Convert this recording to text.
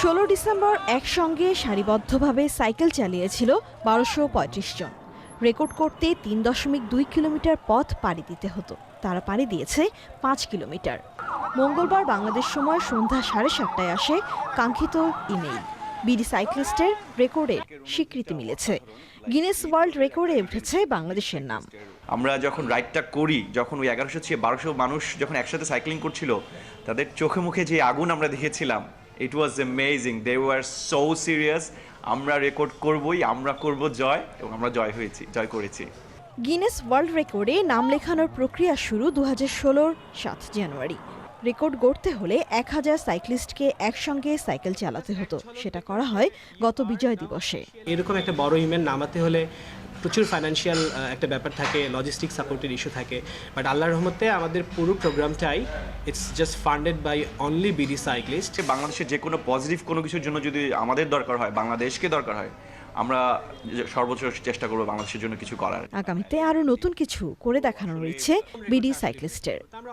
ষোলো ডিসেম্বর একসঙ্গে সারিবদ্ধভাবে সাইকেল চালিয়েছিল বারোশো পঁয়ত্রিশ জন। রেকর্ড করতে তিন দশমিক দুই কিলোমিটার পথ পাড়ি দিতে হতো। তারা পাড়ি দিয়েছে পাঁচ কিলোমিটার। মঙ্গলবার বাংলাদেশ সময় সন্ধ্যা সাড়ে সাতটায় আসে কাঙ্ক্ষিত ইমেইল। বিডি সাইক্লিস্টের রেকর্ডের স্বীকৃতি মিলেছে। গিনেস ওয়ার্ল্ড রেকর্ডে উঠেছে বাংলাদেশের নাম। আমরা যখন রাইডটা করি, যখন ওই এগারোশো চেয়ে বারোশো মানুষ যখন একসাথে সাইক্লিং করছিল, তাদের চোখে মুখে যে আগুন আমরা দেখেছিলাম it was amazing they were so serious আমরা রেকর্ড করবই, আমরা করব জয় এবং আমরা জয় হয়েছি, জয় করেছি। গিনেস ওয়ার্ল্ড রেকর্ডে নাম লেখানোর প্রক্রিয়া শুরু দু হাজার ষোলোর সাত জানুয়ারি। রেকর্ড গড়তে হলে এক হাজার সাইক্লিস্টকে একসঙ্গে সাইকেল চালাতে হতো। সেটা করা হয় গত বিজয় দিবসে। এরকম একটা বড় ইভেন্ট নামাতে হলে প্রচুর ফাইন্যান্সিয়াল একটা ব্যাপার থাকে লজিস্টিক সাপোর্টের ইস্যু থাকে। বাট আল্লাহর রহমতে আমাদের পুরো প্রোগ্রামটাই it's just funded by only BD cyclist বাংলাদেশের যে কোনো পজিটিভ কোনো কিছুর জন্য যদি আমাদের দরকার হয় বাংলাদেশকে দরকার হয় আমরা সর্বোচ্চ চেষ্টা করব বাংলাদেশের জন্য কিছু করার। আগামীতে আরও নতুন কিছু করে দেখানোর ইচ্ছে বিডি সাইক্লিস্টের